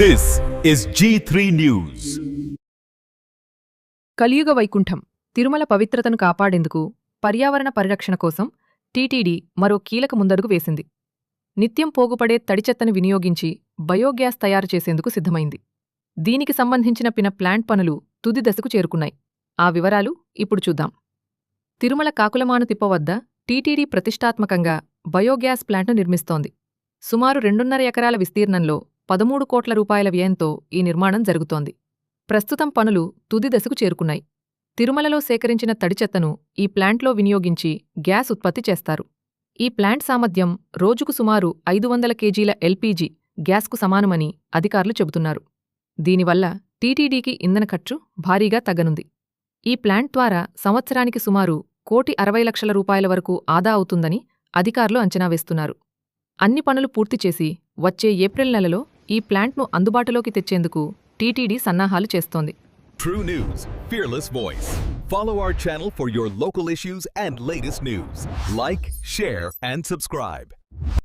This is G3 News. కలియుగ వైకుంఠం తిరుమల పవిత్రతను కాపాడేందుకు పర్యావరణ పరిరక్షణ కోసం టీటీడీ మరో కీలక ముందడుగు వేసింది. నిత్యం పోగుపడే తడిచెత్తను వినియోగించి బయోగ్యాస్ తయారు చేసేందుకు సిద్ధమైంది. దీనికి సంబంధించిన పిన ప్లాంట్ పనులు తుది దశకు చేరుకున్నాయి. ఆ వివరాలు ఇప్పుడు చూద్దాం. తిరుమల కాకులమాను తిప్ప వద్ద టీటీడీ ప్రతిష్టాత్మకంగా బయోగ్యాస్ ప్లాంట్ను నిర్మిస్తోంది. సుమారు రెండున్నర ఎకరాల విస్తీర్ణంలో పదమూడు కోట్ల రూపాయల వ్యయంతో ఈ నిర్మాణం జరుగుతోంది. ప్రస్తుతం పనులు తుది దశకు చేరుకున్నాయి. తిరుమలలో సేకరించిన తడి చెత్తను ఈ ప్లాంట్లో వినియోగించి గ్యాస్ ఉత్పత్తి చేస్తారు. ఈ ప్లాంట్ సామర్థ్యం రోజుకు సుమారు ఐదు వందల కేజీల ఎల్పీజీ గ్యాస్కు సమానమని అధికారులు చెబుతున్నారు. దీనివల్ల టీటీడీకి ఇంధన ఖర్చు భారీగా తగ్గనుంది. ఈ ప్లాంట్ ద్వారా సంవత్సరానికి సుమారు కోటి అరవై లక్షల రూపాయల వరకు ఆదా అవుతుందని అధికారులు అంచనా వేస్తున్నారు. అన్ని పనులు పూర్తి చేసి వచ్చే ఏప్రిల్ నెలలో ఈ ప్లాంట్ను అందుబాటులోకి తెచ్చేందుకు టీటీడీ సన్నాహాలు చేస్తోంది True News, fearless voice. Follow our channel for your local issues and latest news. Like, share, and subscribe.